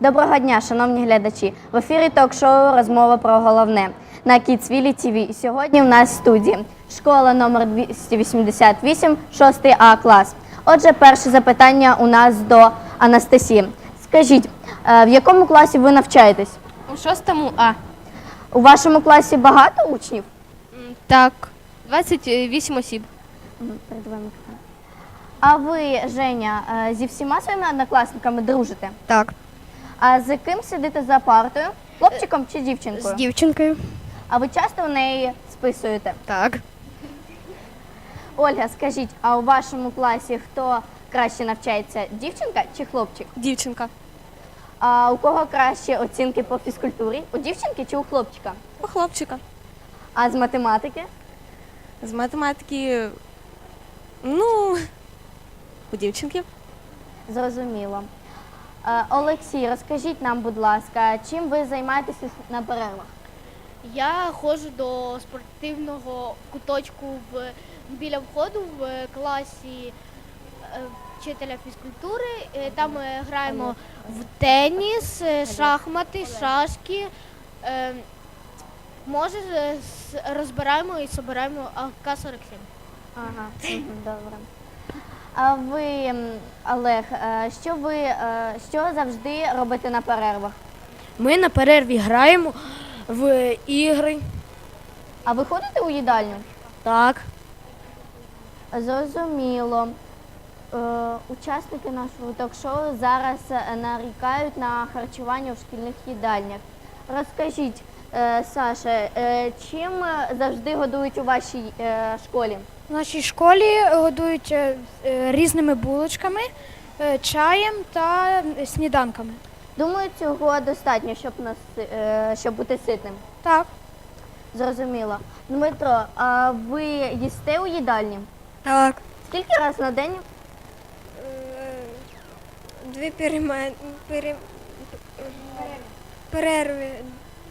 Доброго дня, шановні глядачі. В ефірі ток-шоу Розмова про головне на Кіцвілі ТВ. Сьогодні в нас в студії школа номер 288, 6 А клас. Отже, перше запитання у нас до Анастасії. Скажіть, е, в якому класі ви навчаєтесь? У шостому А. У вашому класі багато учнів? Так, 28 осіб. Перед вами. А ви, Женя, е, зі всіма своїми однокласниками дружите? Так. А з ким сидите за партою? Хлопчиком чи дівчинкою? З дівчинкою. А ви часто в неї списуєте? Так. Ольга, скажіть, а у вашому класі хто краще навчається? Дівчинка чи хлопчик? Дівчинка. А у кого кращі оцінки по фізкультурі? У дівчинки чи у хлопчика? У хлопчика. А з математики? З математики. Ну, у дівчинки. Зрозуміло. Е, Олексій, розкажіть нам, будь ласка, чим ви займаєтеся на перервах? Я ходжу до спортивного куточку в біля входу в класі е, вчителя фізкультури. Е, Там ми граємо в теніс, шахмати, шашки. Може, розбираємо і збираємо АК-47. Ага, добре. А ви, Олег, е, що ви е, що завжди робите на перервах? Ми на перерві граємо в ігри. А ви ходите у їдальню? Так. Зрозуміло. Е, учасники нашого ток-шоу зараз нарікають на харчування у шкільних їдальнях. Розкажіть, е, Саша, е, чим завжди годують у вашій е, школі? В нашій школі годують різними булочками, чаєм та сніданками. Думаю, цього достатньо, щоб нас щоб бути ситним. Так, Зрозуміло. Дмитро, а ви їсте у їдальні? Так. Скільки раз на день? Дві перемен... пере... перерви.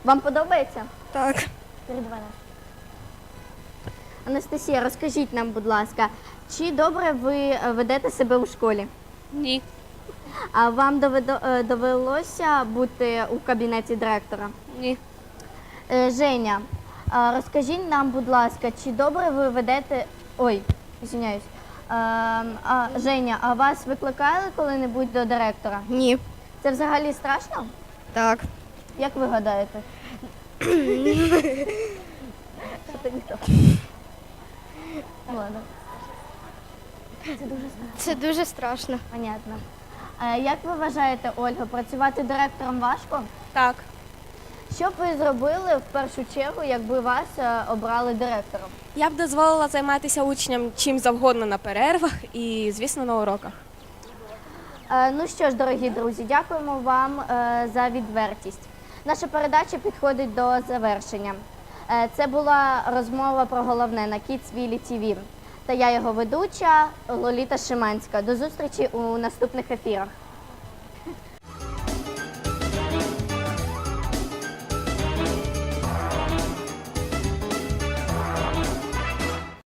Вам подобається? Так. Перед вами. Анастасія, розкажіть нам, будь ласка, чи добре ви е, ведете себе у школі? Ні. А вам доведо- е, довелося бути у кабінеті директора? Ні. Е, Женя, а розкажіть нам, будь ласка, чи добре ви ведете. Ой, извиняюсь. Е, а, Женя, а вас викликали коли-небудь до директора? Ні. Це взагалі страшно? Так. Як ви гадаєте? Ладно. Це дуже страшно. Це дуже страшно. Понятно. Е, Як ви вважаєте, Ольга, працювати директором важко? Так. Що б ви зробили в першу чергу, якби вас е, обрали директором? Я б дозволила займатися учням чим завгодно на перервах і, звісно, на уроках. Е, Ну що ж, дорогі друзі, дякуємо вам е, за відвертість. Наша передача підходить до завершення. Е, Це була розмова про головне на Kidsville TV. Та я його ведуча Лоліта Шиманська. До зустрічі у наступних ефірах.